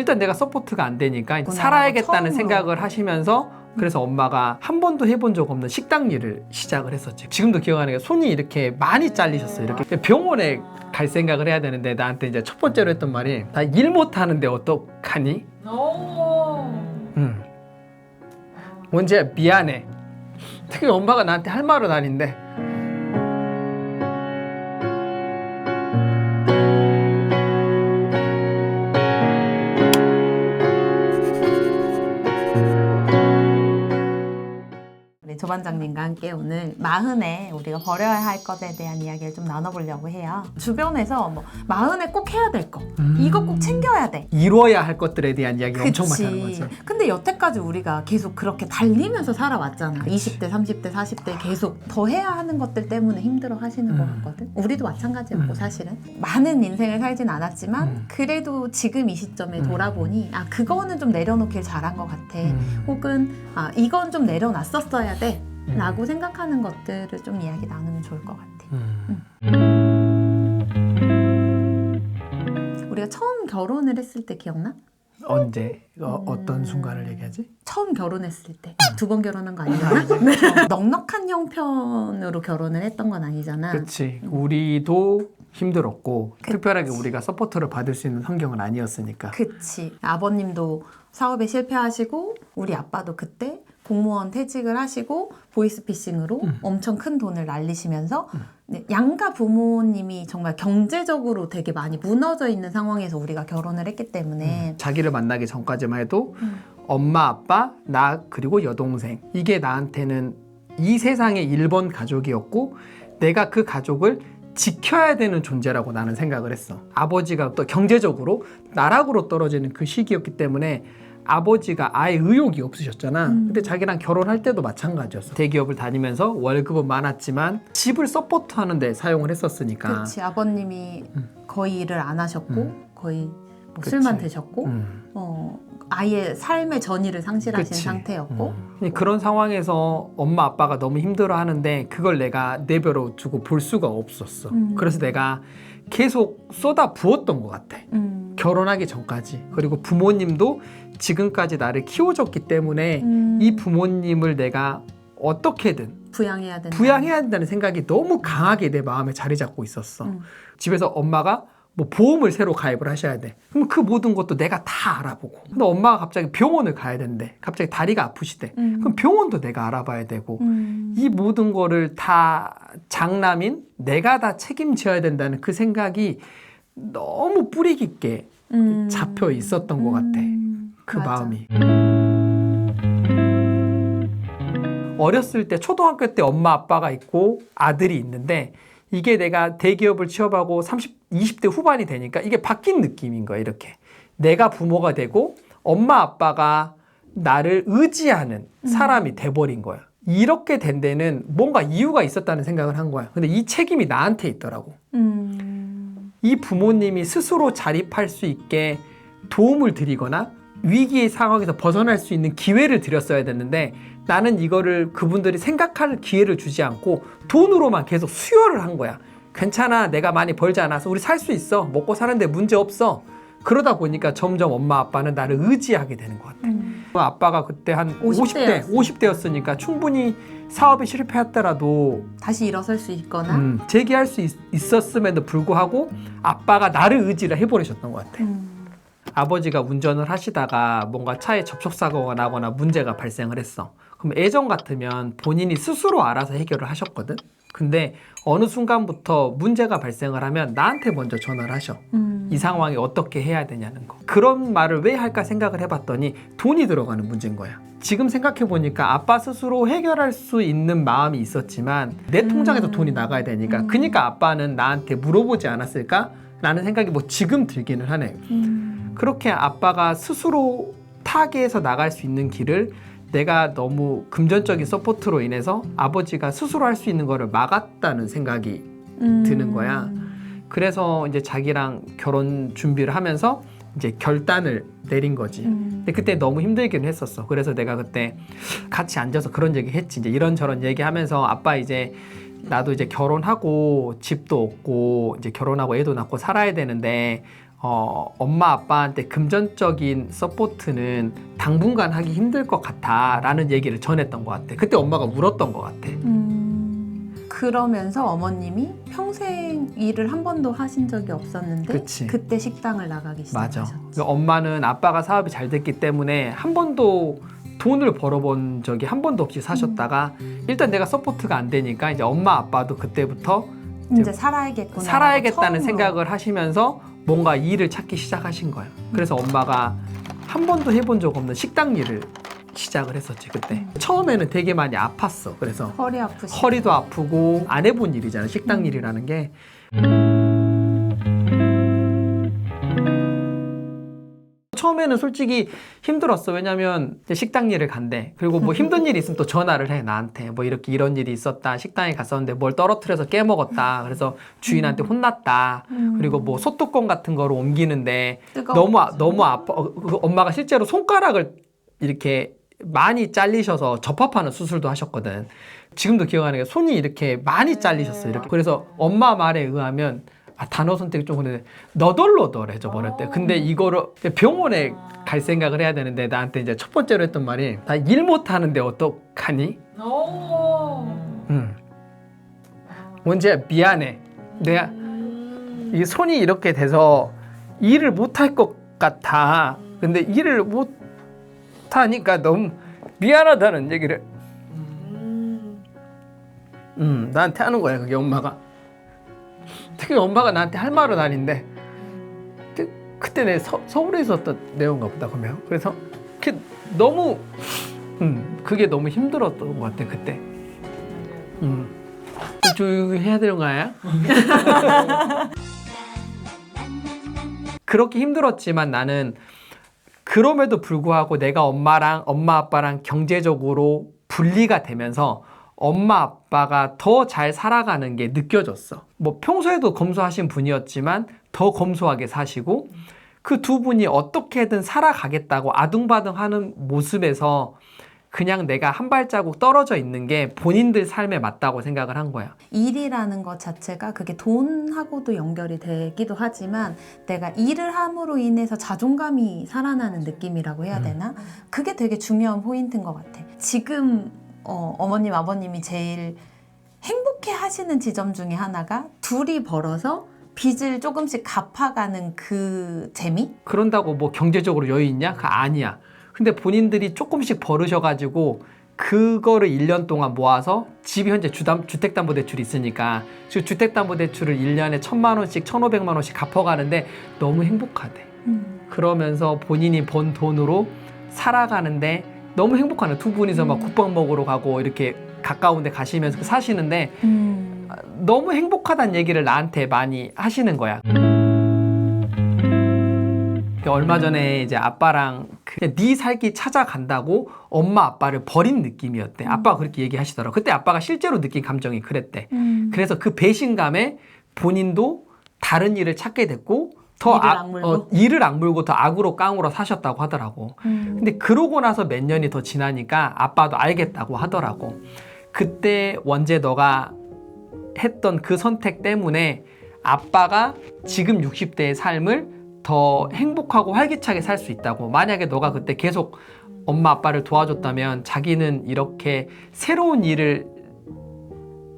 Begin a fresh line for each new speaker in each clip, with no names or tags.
일단 내가 서포트가 안 되니까 살아야겠다는. 생각을 하시면서 그래서 엄마가 한 번도 해본 적 없는 식당 일을 시작을 했었지. 지금도 기억하는 게 손이 이렇게 많이 잘리셨어요. 이렇게 병원에 갈 생각을 해야 되는데 나한테 이제 첫 번째로 했던 말이 나 일 못하는데 어떡하니? 응. 원재야 미안해. 특히 엄마가 나한테 할 말은 아닌데
우리 조반장님과 함께 오늘 마흔에 우리가 버려야 할 것에 대한 이야기를 좀 나눠보려고 해요. 주변에서 뭐 마흔에 꼭 해야 될 거,
음.
이거 꼭 챙겨야 돼.
이루어야 할 것들에 대한 이야기가 엄청 많다는
그치.
거죠.
근데 여태까지 우리가 계속 그렇게 달리면서 살아왔잖아. 20대, 30대, 40대 계속 더 해야 하는 것들 때문에 힘들어 하시는 것
음.
같거든. 우리도 마찬가지였고
음.
사실은. 많은 인생을 살진 않았지만
음.
그래도 지금 이 시점에
음.
돌아보니 아 그거는 좀 내려놓길 잘한 것 같아.
음.
혹은 아 이건 좀 내려놨었어야 돼.
음.
라고 생각하는 것들을 좀 이야기 나누면 좋을 것 같아.
음.
우리가 처음 결혼을 했을 때 기억나?
언제 어,
음.
어떤 순간을 얘기하지?
처음 결혼했을 때 두 번 결혼한 거 아니잖아? 네. 넉넉한 형편으로 결혼을 했던 건 아니잖아.
그치. 우리도 힘들었고
그치.
특별하게 우리가 서포트를 받을 수 있는 환경은 아니었으니까.
그치. 아버님도 사업에 실패하시고 우리 아빠도 그때 공무원 퇴직을 하시고 보이스피싱으로
음.
엄청 큰 돈을 날리시면서 네, 양가 부모님이 정말 경제적으로 되게 많이 무너져 있는 상황에서 우리가 결혼을 했기 때문에
자기를 만나기 전까지만 해도
음.
엄마, 아빠, 나 그리고 여동생 이게 나한테는 이 세상의 1번 가족이었고 내가 그 가족을 지켜야 되는 존재라고 나는 생각을 했어. 아버지가 또 경제적으로 나락으로 떨어지는 그 시기였기 때문에 아버지가 아예 의욕이 없으셨잖아.
음.
근데 자기랑 결혼할 때도 마찬가지였어. 대기업을 다니면서 월급은 많았지만 집을 서포트하는 데 사용을 했었으니까.
그렇지 아버님이
음.
거의 일을 안 하셨고
음.
거의 뭐
그치.
술만 드셨고
음.
어, 아예 삶의 전의를 상실하신
그치.
상태였고
음. 그런 상황에서 엄마 아빠가 너무 힘들어 하는데 그걸 내가 내버려 두고 볼 수가 없었어.
음.
그래서 내가 계속 쏟아 부었던 것 같아.
음.
결혼하기 전까지. 그리고 부모님도 지금까지 나를 키워줬기 때문에
음.
이 부모님을 내가 어떻게든
부양해야 된다.
부양해야 된다는 생각이 너무 강하게 내 마음에 자리 잡고 있었어.
음.
집에서 엄마가 뭐 보험을 새로 가입을 하셔야 돼. 그럼 그 모든 것도 내가 다 알아보고. 근데 엄마가 갑자기 병원을 가야 된대. 갑자기 다리가 아프시대.
음.
그럼 병원도 내가 알아봐야 되고.
음.
이 모든 거를 다 장남인 내가 다 책임져야 된다는 그 생각이 너무 뿌리 깊게
음.
잡혀 있었던 것 같아.
음.
그
맞아.
마음이. 어렸을 때 초등학교 때 엄마 아빠가 있고 아들이 있는데 이게 내가 대기업을 취업하고 30, 20대 후반이 되니까 이게 바뀐 느낌인 거야, 이렇게. 내가 부모가 되고 엄마 아빠가 나를 의지하는 사람이 돼버린 거야. 이렇게 된 데는 뭔가 이유가 있었다는 생각을 한 거야. 근데 이 책임이 나한테 있더라고.
음.
이 부모님이 스스로 자립할 수 있게 도움을 드리거나 위기의 상황에서 벗어날 수 있는 기회를 드렸어야 됐는데 나는 이거를 그분들이 생각할 기회를 주지 않고 돈으로만 계속 수혈을 한 거야. 괜찮아. 내가 많이 벌지 않아서 우리 살 수 있어. 먹고 사는데 문제 없어. 그러다 보니까 점점 엄마 아빠는 나를 의지하게 되는 것 같아.
음.
아빠가 그때 한
50대
50대, 50대였으니까 충분히 사업에 실패했더라도
다시 일어설 수 있거나
음, 재기할 수 있, 있었음에도 불구하고 아빠가 나를 의지를 해버리셨던 것 같아.
음.
아버지가 운전을 하시다가 뭔가 차에 접촉사고가 나거나 문제가 발생을 했어. 그럼 예전 같으면 본인이 스스로 알아서 해결을 하셨거든. 근데 어느 순간부터 문제가 발생을 하면 나한테 먼저 전화를 하셔.
음.
이 상황이 어떻게 해야 되냐는 거. 그런 말을 왜 할까 생각을 해봤더니 돈이 들어가는 문제인 거야. 지금 생각해보니까 아빠 스스로 해결할 수 있는 마음이 있었지만 내 통장에서
음.
돈이 나가야 되니까
음.
그러니까 아빠는 나한테 물어보지 않았을까? 라는 생각이 뭐 지금 들기는 하네.
음.
그렇게 아빠가 스스로 타계에서 나갈 수 있는 길을 내가 너무 금전적인 서포트로 인해서 아버지가 스스로 할 수 있는 거를 막았다는 생각이
음.
드는 거야. 그래서 이제 자기랑 결혼 준비를 하면서 이제 결단을 내린 거지.
음.
근데 그때 너무 힘들기는 했었어. 그래서 내가 그때 같이 앉아서 그런 얘기 했지. 이제 이런저런 얘기 하면서 아빠 이제 나도 이제 결혼하고 집도 없고 이제 결혼하고 애도 낳고 살아야 되는데 어, 엄마 아빠한테 금전적인 서포트는 당분간 하기 힘들 것 같아라는 얘기를 전했던 것 같아. 그때 엄마가 울었던 것 같아.
음, 그러면서 어머님이 평생 일을 한 번도 하신 적이 없었는데
그치.
때 식당을 나가기
맞아.
시작하셨지.
그 엄마는 아빠가 사업이 잘 됐기 때문에 한 번도 돈을 벌어본 적이 한 번도 없이 사셨다가 일단 내가 서포트가 안 되니까 이제 엄마 아빠도 그때부터
이제 살아야겠구나.
살아야겠다는
처음으로.
생각을 하시면서 뭔가 일을 찾기 시작하신 거예요. 그래서 엄마가 한 번도 해본 적 없는 식당 일을 시작을 했었지 그때. 처음에는 되게 많이 아팠어. 그래서
허리 아프시.
허리도 아프고 안 해본 일이잖아 식당 일이라는 게. 처음에는 솔직히 힘들었어. 왜냐면 식당 일을 간대. 그리고 뭐 힘든 일이 있으면 또 전화를 해, 나한테. 뭐 이렇게 이런 일이 있었다. 식당에 갔었는데 뭘 떨어뜨려서 깨먹었다. 그래서 주인한테 혼났다.
음.
그리고 뭐 소뚜껑 같은 거를 옮기는데. 너무, 아- 너무 아파. 어, 그 엄마가 실제로 손가락을 이렇게 많이 잘리셔서 접합하는 수술도 하셨거든. 지금도 기억하는 게 손이 이렇게 많이 잘리셨어요. 이렇게. 그래서 엄마 말에 의하면 아, 단어 선택이 좀 근데 너덜너덜해져 버렸대. 근데 이거를 병원에 갈 생각을 해야 되는데 나한테 이제 첫 번째로 했던 말이 나 일 못하는데 어떡하니? 음. 원재야 미안해. 내가 이 손이 이렇게 돼서 일을 못할 것 같아. 근데 일을 못 하니까 너무 미안하다는 얘기를 음, 나한테 하는 거야, 그게 엄마가. 특히 엄마가 나한테 할 말은 아닌데, 그, 그때 내 서, 서울에 있었던 내용인가 보다, 그러면. 그래서, 그, 너무, 음, 그게 너무 힘들었던 것 같아, 그때. 음. 좀 조용히 해야 되는 거야? 그렇게 힘들었지만 나는 그럼에도 불구하고 내가 엄마랑 엄마 아빠랑 경제적으로 분리가 되면서 엄마 아빠가 더 잘 살아가는 게 느껴졌어. 뭐 평소에도 검소하신 분이었지만 더 검소하게 사시고 그 두 분이 어떻게든 살아가겠다고 아둥바둥 하는 모습에서 그냥 내가 한 발자국 떨어져 있는 게 본인들 삶에 맞다고 생각을 한 거야.
일이라는 것 자체가 그게 돈하고도 연결이 되기도 하지만 내가 일을 함으로 인해서 자존감이 살아나는 느낌이라고 해야 되나? 그게 되게 중요한 포인트인 것 같아. 지금 어, 어머님, 아버님이 제일 행복해 하시는 지점 중에 하나가 둘이 벌어서 빚을 조금씩 갚아가는 그 재미?
그런다고 뭐 경제적으로 여유 있냐? 그 아니야. 근데 본인들이 조금씩 벌으셔가지고 그거를 1년 동안 모아서 집이 현재 주담, 주택담보대출이 있으니까 그 주택담보대출을 1년에 1천만 원씩 1,500만 원씩 갚아가는데 너무 행복하대. 그러면서 본인이 번 돈으로 살아가는데 너무 행복하네. 두 분이서 막 국밥 먹으러 가고 이렇게 가까운 데 가시면서 사시는데
음.
너무 행복하다는 얘기를 나한테 많이 하시는 거야. 얼마 전에 이제 아빠랑 그냥 네 살기 찾아간다고 엄마 아빠를 버린 느낌이었대. 아빠가 그렇게 얘기하시더라고. 그때 아빠가 실제로 느낀 감정이 그랬대.
음.
그래서 그 배신감에 본인도 다른 일을 찾게 됐고 더
이를
악-
악물고?
어, 이를 악물고 더 악으로 깡으로 사셨다고 하더라고.
음.
근데 그러고 나서 몇 년이 더 지나니까 아빠도 알겠다고 하더라고. 그때 원재 너가 했던 그 선택 때문에 아빠가 지금 60대의 삶을 더 행복하고 활기차게 살 수 있다고. 만약에 너가 그때 계속 엄마 아빠를 도와줬다면 자기는 이렇게 새로운 일을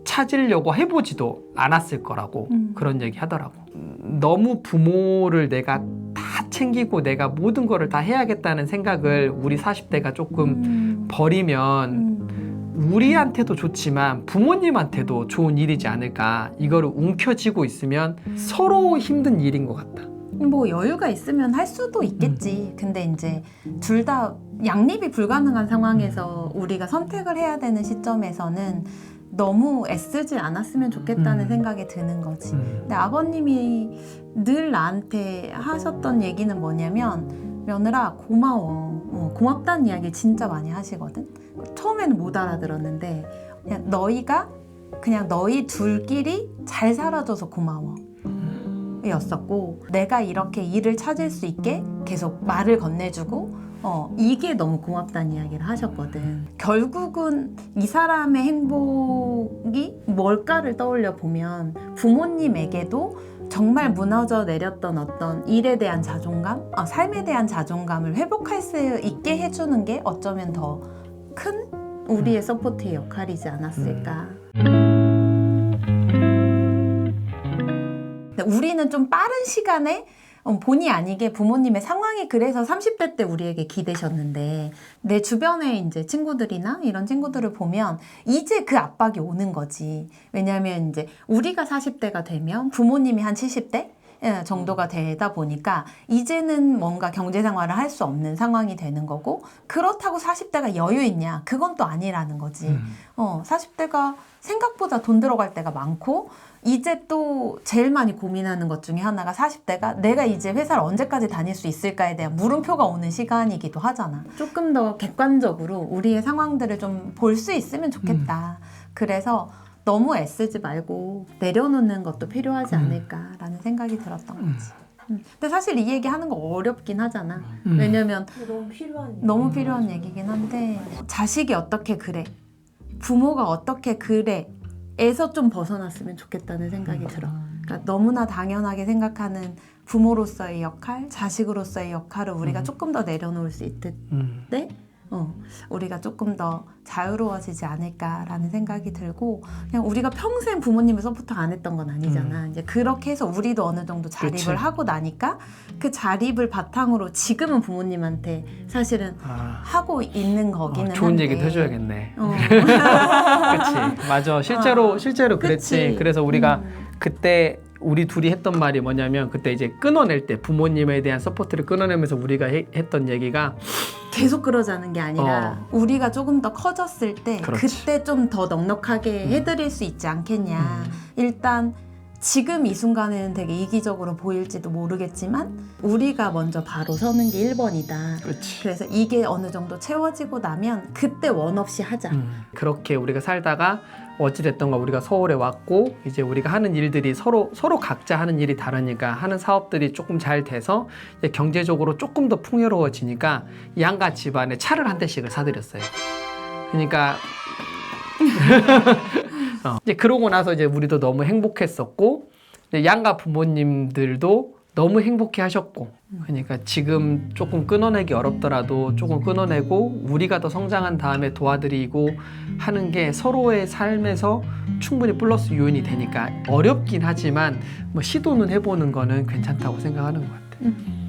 찾으려고 해보지도 않았을 거라고
음.
그런 얘기 하더라고. 음, 너무 부모를 내가 다 챙기고 내가 모든 거를 다 해야겠다는 생각을 우리 40대가 조금
음.
버리면
음.
우리한테도 좋지만 부모님한테도 좋은 일이지 않을까. 이거를 움켜쥐고 있으면 서로 힘든 일인 것 같다.
뭐 여유가 있으면 할 수도 있겠지. 근데 이제 둘 다 양립이 불가능한 상황에서 우리가 선택을 해야 되는 시점에서는 너무 애쓰지 않았으면 좋겠다는
음.
생각이 드는 거지.
음.
근데 아버님이 늘 나한테 하셨던 얘기는 뭐냐면 며느라 고마워. 어, 고맙다는 이야기 진짜 많이 하시거든. 처음에는 못 알아들었는데 그냥 너희가 그냥 너희 둘끼리 잘 살아줘서 고마워. 였었고 내가 이렇게 일을 찾을 수 있게 계속 말을 건네주고 어 이게 너무 고맙다는 이야기를 하셨거든. 결국은 이 사람의 행복이 뭘까를 떠올려 보면 부모님에게도 정말 무너져 내렸던 어떤 일에 대한 자존감, 아, 삶에 대한 자존감을 회복할 수 있게 해주는 게 어쩌면 더 큰 우리의 서포트의 역할이지 않았을까. 근데 우리는 좀 빠른 시간에 어, 본의 아니게 부모님의 상황이 그래서 30대 때 우리에게 기대셨는데 내 주변에 이제 친구들이나 이런 친구들을 보면 이제 그 압박이 오는 거지. 왜냐하면 이제 우리가 40대가 되면 부모님이 한 70대 예, 정도가 되다 보니까 이제는 뭔가 경제 생활을 할 수 없는 상황이 되는 거고 그렇다고 40대가 여유 있냐? 그건 또 아니라는 거지.
음.
어, 40대가 생각보다 돈 들어갈 때가 많고 이제 또 제일 많이 고민하는 것 중에 하나가 40대가 내가 이제 회사를 언제까지 다닐 수 있을까에 대한 물음표가 오는 시간이기도 하잖아. 조금 더 객관적으로 우리의 상황들을 좀 볼 수 있으면 좋겠다. 그래서 너무 애쓰지 말고 내려놓는 것도 필요하지
음.
않을까라는 생각이 들었던
음.
거지. 음. 근데 사실 이 얘기 하는 거 어렵긴 하잖아.
음.
왜냐면
너무 필요한
너무 필요한 얘기긴 한데 자식이 어떻게 그래 부모가 어떻게 그래 에서 좀 벗어났으면 좋겠다는 생각이 들어 그러니까 너무나 당연하게 생각하는 부모로서의 역할 자식으로서의 역할을 우리가
음.
조금 더 내려놓을 수 있을
음.
때 어, 우리가 조금 더 자유로워지지 않을까라는 생각이 들고 그냥 우리가 평생 부모님을 서포트 안 했던 건 아니잖아. 이제 그렇게 해서 우리도 어느 정도 자립을
음. 그치.
하고 나니까 그 자립을 바탕으로 지금은 부모님한테 사실은
아,
하고 있는 거기는
어, 좋은
한데.
얘기도 해줘야겠네.
어.
그치. 맞아. 실제로,
어,
실제로 그랬지.
그치.
그래서 우리가
음.
그때 우리 둘이 했던 말이 뭐냐면 그때 이제 끊어낼 때 부모님에 대한 서포트를 끊어내면서 우리가 해- 했던 얘기가
계속 그러자는 게 아니라 우리가 조금 더 커졌을 때
어. 그렇지.
그때 좀 더 넉넉하게
음.
해드릴 수 있지 않겠냐.
음.
일단 지금 이 순간에는 되게 이기적으로 보일지도 모르겠지만 우리가 먼저 바로 서는 게 1번이다.
그렇지.
그래서 이게 어느 정도 채워지고 나면 그때 원 없이 하자.
음, 그렇게 우리가 살다가 어찌됐던가 우리가 서울에 왔고 이제 우리가 하는 일들이 서로 서로 각자 하는 일이 다르니까 하는 사업들이 조금 잘 돼서 경제적으로 조금 더 풍요로워지니까 양가 집안에 차를 한 대씩을 사드렸어요. 그러니까 어, 이제 그러고 나서 이제 우리도 너무 행복했었고 양가 부모님들도 너무 행복해 하셨고 그러니까 지금 조금 끊어내기 어렵더라도 조금 끊어내고 우리가 더 성장한 다음에 도와드리고 하는 게 서로의 삶에서 충분히 플러스 요인이 되니까 어렵긴 하지만 뭐 시도는 해보는 거는 괜찮다고 생각하는 것 같아요.
음.